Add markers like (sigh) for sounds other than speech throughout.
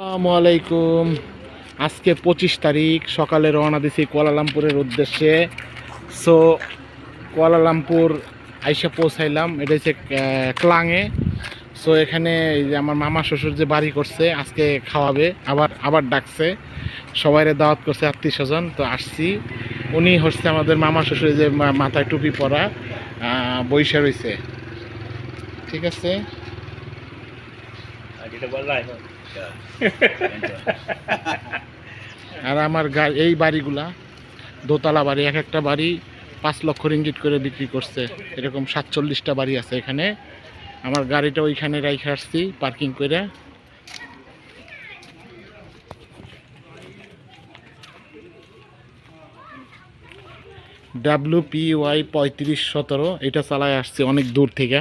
আসসালামু আলাইকুম। আজকে পঁচিশ তারিখ, সকালে রওনা দিছি কুয়ালালামপুরের উদ্দেশ্যে। সো কুয়ালালামপুর আইসা পৌঁছাইলাম, এটা হচ্ছে ক্লাঙে। সো এখানে যে আমার মামা শ্বশুর যে বাড়ি করছে, আজকে খাওয়াবে, আবার আবার ডাকছে। সবাইরে দাওয়াত করছে আত্মীয় স্বজন, তো আসছি। উনি হচ্ছে আমাদের মামা শ্বশুর যে মাথায় টুপি পরা বইসা রয়েছে ঠিক আছে? (laughs) আর আমার এই বাড়িগুলা, দোতলা বাড়ি, এক একটা বাড়ি পাঁচ লক্ষ রিঙ্গিট করে বিক্রি করছে। এরকম সাতচল্লিশটা বাড়ি আছে এখানে। আমার গাড়িটা ওইখানে রাইখে আসছি, পার্কিং করে। ডাব্লিউ পি ওয়াই পঁয়ত্রিশ সতেরো, এটা চালায় আসছে অনেক দূর থেকে,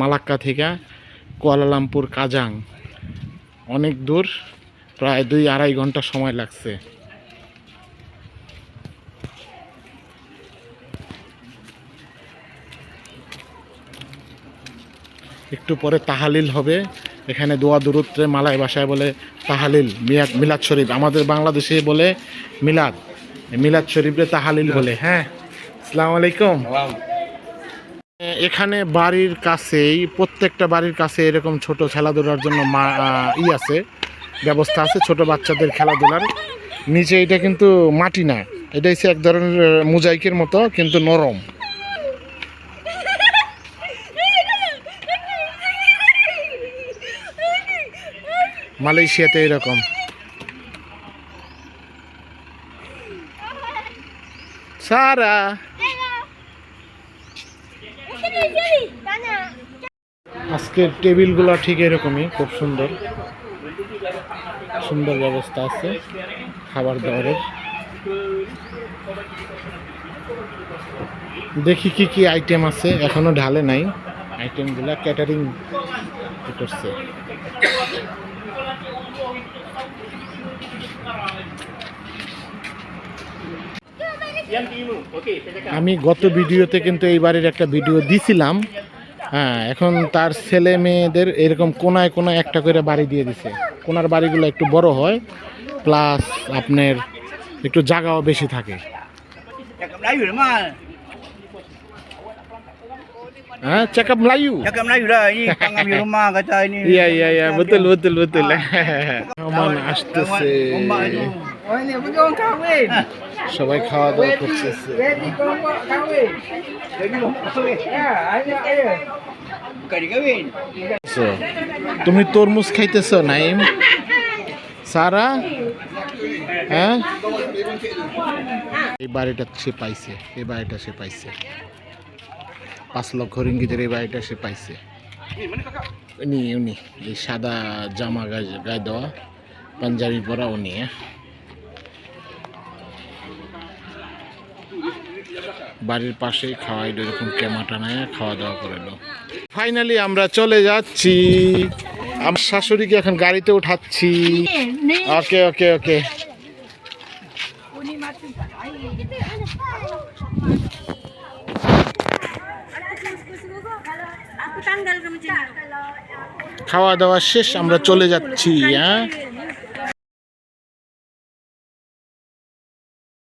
মালাক্কা থেকে, কুয়ালালামপুর, কাজাং। অনেক দূর, প্রায় দুই আড়াই ঘণ্টা সময় লাগছে। একটু পরে তাহালিল হবে। এখানে দোয়া দূরত্বে মালায় ভাষায় বলে তাহালিল মিয়াদ মিলাদ শরীফ। আমাদের বাংলাদেশে বলে মিলাদ। মিলাদ শরীফে তাহালিল বলে। হ্যাঁ আসসালামু আলাইকুম। এখানে বাড়ির কাছেই, প্রত্যেকটা বাড়ির কাছে এরকম ছোট খেলাধুলার জন্য মা ই আছে, ব্যবস্থা আছে, ছোট বাচ্চাদের খেলাধুলার। নিচে এটা কিন্তু মাটি না, এটা হচ্ছে এক ধরনের মোজাইকের মতো, কিন্তু নরম। মালয়েশিয়াতে এরকম। সারা আজকের টেবিলগুলো ঠিক এরকমই, খুব সুন্দর। সুন্দর ব্যবস্থা আছে, খাবার দাবারের। দেখি কি কি আইটেম আছে, এখনও ঢালে নাই। আইটেমগুলো ক্যাটারিং করছে আমি গত ভিডিওতে কিন্তু এই বাড়ির একটা ভিডিও দিছিলাম হ্যাঁ এখন তার ছেলে মেয়েদের এরকম কোনায় কোনায় একটা করে বাড়ি দিয়ে দিছে কোনার বাড়িগুলো একটু বড় হয় প্লাস আপনার একটু জায়গাও বেশি থাকে Cakap Melayu. হ্যাঁ চেকআপ লাইউ Cakap Melayu dah. Ini kang ambil rumah kata ini. betul betul betul মেহমান আসতেছে Oh. সবাই খাওয়া দাওয়া. So, তুমি তরমুজ খাইতেছ নাইম সারা হ্যাঁ এই বাড়িটা সে পাইছে এই বাড়িটা সে পাইছে পাঁচ লক্ষ রিঙ্গিতের এই বাড়িটা সে পাইছে উনি উনি এই সাদা জামা গায়ে গায়ে দেওয়া পাঞ্জাবি পরা উনি হ্যাঁ। বাড়ির পাশেই খাওয়াই এরকম ক্যামা টানায় খাওয়া দাওয়া করে ফাইনালি আমরা চলে যাচ্ছি। আমার শাশুড়িকে এখন গাড়িতে উঠাচ্ছি। ওকে ওকে ওকে. খাওয়া দাওয়া শেষ, আমরা চলে যাচ্ছি হ্যাঁ?